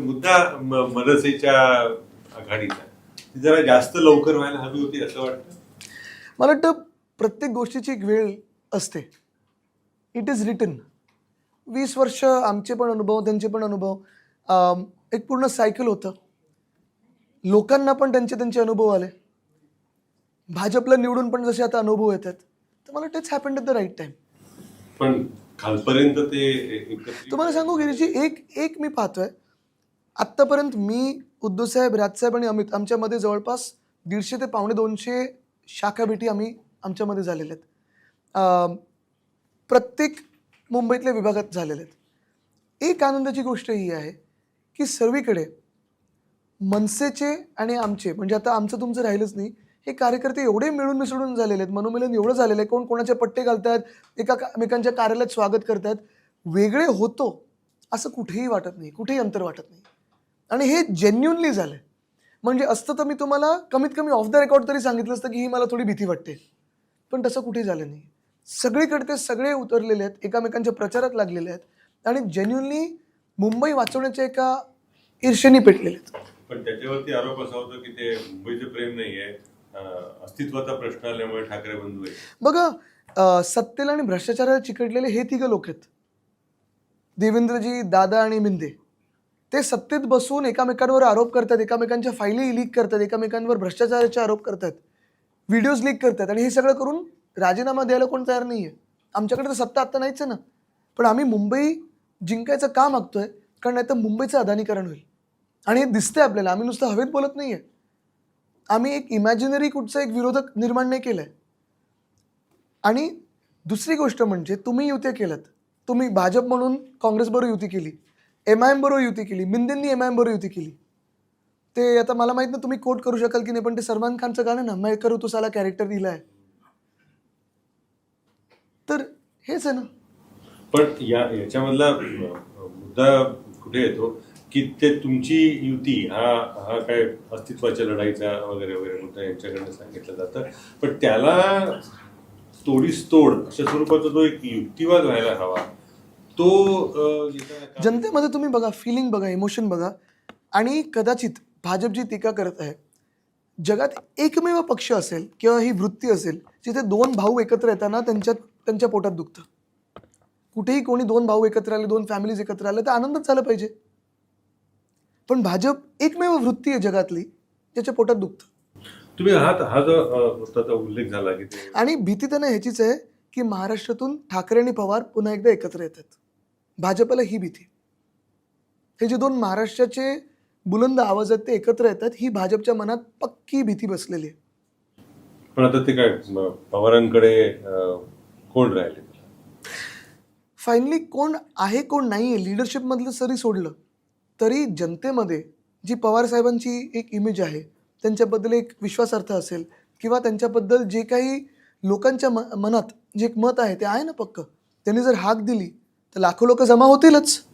मुद्दा मनसेच्या आघाडीचा. जरा जास्त लवकर व्हायला हवी होती असं वाटतं? मला वाटतं प्रत्येक गोष्टीची एक वेळ असते. इट इज रिटन वीस वर्ष आमचे पण अनुभव त्यांचे पण अनुभव. एक पूर्ण सायकल होतं. लोकांना पण त्यांचे त्यांचे अनुभव आले. भाजपला निवडून पण जसे आता अनुभव येतात. तर मला टेच happen at the right time पण खालपर्यंत ते तुम्हाला सांगू गिरीजी एक एक मी पाहतोय. आत्तापर्यंत मी उद्धवसाहेब राजसाहेब आणि अमित आमच्यामध्ये जवळपास दीडशे ते पावणे दोनशे शाखा भेटी आम्ही आमच्यामध्ये झालेल्या आहेत. प्रत्येक मुंबईतल्या विभागात झालेले आहेत. एक आनंदाची गोष्ट ही आहे की सर्वीकडे मनसेचे आणि आमचे म्हणजे आता आमचं तुमचं राहिलंच नाही हे कार्यकर्ते एवढे मिळून मिसळून झालेले आहेत मनोमिलन एवढं झालेलं आहे कोण कोणाचे पट्टे घालतात एका एकमेकांच्या कार्यालयात स्वागत करतात वेगळे होतो असं कुठेही वाटत नाही कुठेही अंतर वाटत नाही. आणि हे जेन्युनली झालं म्हणजे असतं तर मी तुम्हाला कमीत कमी ऑफ द रेकॉर्ड तरी सांगितलं असतं की ही मला थोडी भीती वाटते. पण तसं कुठेही झालं नाही. सगळीकडे ते सगळे उतरलेले आहेत एकामेकांच्या प्रचारात लागलेले आहेत आणि जेन्युनली मुंबई वाचवण्याच्या एका ईर्षेने पेटलेले आहेत. पण त्याच्यावरती आरोप असा होता की ते मुंबईचं प्रेम नाहीये अं, अस्तित्वाचा प्रश्न आल्यामुळे ठाकरे बंधू आहे बघा सत्तेला आणि भ्रष्टाचाराला चिकटलेले हे तिघं लोक आहेत. देवेंद्रजी दादा आणि मिंदे. ते सत्तेत बसून एकामेकांवर आरोप करतात एकामेकांच्या फायली लीक करतात एकामेकांवर भ्रष्टाचाराचे आरोप करतात व्हिडिओज लीक करतात आणि हे सगळं करून राजीनामा द्यायला कोण तयार नाही आहे आमच्याकडे तर सत्ता आत्ता नाहीच आहे ना. पण आम्ही मुंबई जिंकायचं का मागतोय? कारण नाही तर मुंबईचं अदानीकरण होईल. आणि हे दिसतंय आपल्याला. आम्ही नुसतं हवेत बोलत नाही आहे आम्ही एक इमॅजिनरी कुठचा एक विरोधक निर्माण नाही केलं आहे आणि दुसरी गोष्ट म्हणजे तुम्ही युती केल्यात. तुम्ही भाजप म्हणून काँग्रेसबरोबर युती केली. एम आय एमबरोबर युती केली? मिंदेंनी एम आय एमबरोबर युती केली? ते आता मला माहीत ना तुम्ही कोट करू शकाल की नाही पण ते सलमान खानचं गाणं ना मैं करू तू साला कॅरेक्टर दिला आहे तर हेच आहे ना. पण या याच्यामधला मुद्दा कुठे येतो की ते तुमची युती हा हा काय अस्तित्वाच्या लढाईचा वगैरे वगैरे मुद्दा यांच्याकडनं सांगितलं जातं. पण त्याला तोडीस तोड अशा स्वरूपाचा जो एक युक्तिवाद व्हायला हवा. तो अं, येताना का- जनतेमध्ये तुम्ही बघा फिलिंग बघा इमोशन बघा. आणि कदाचित भाजप जी टीका करत आहे. जगात एकमेव पक्ष असेल किंवा ही वृत्ती असेल जिथे दोन भाऊ एकत्र येताना त्यांच्या त्यांच्या पोटात दुखतं. कुठेही कोणी दोन भाऊ एकत्र आले दोन फॅमिलीज एकत्र आले तर आनंदच झाला पाहिजे. पण भाजप एकमेव वृत्ती आहे जगातली ज्याच्या पोटात दुखतं. तुम्ही हा हा जो अं, उल्लेख झाला की ते आणि भीती त्यांना ह्याचीच आहे की महाराष्ट्रातून ठाकरे आणि पवार पुन्हा एकदा एकत्र येतात. भाजपला ही भीती. हे जे दोन महाराष्ट्राचे बुलंद आवाज आहेत ते एकत्र येतात ही भाजपच्या मनात पक्की भीती बसलेली आहे. पण आता ते काय पवारांकडे कोण राहिले? फायनली कोण आहे कोण नाही आहे लिडरशिपमधलं जरी सोडलं तरी जनतेमध्ये जी पवार साहेबांची एक इमेज आहे त्यांच्याबद्दल एक विश्वासार्थ असेल किंवा त्यांच्याबद्दल जे काही लोकांच्या म मनात जे एक मत आहे ते आहे ना पक्क. त्यांनी जर हाक दिली तर लाखो लोक जमा होतीलच.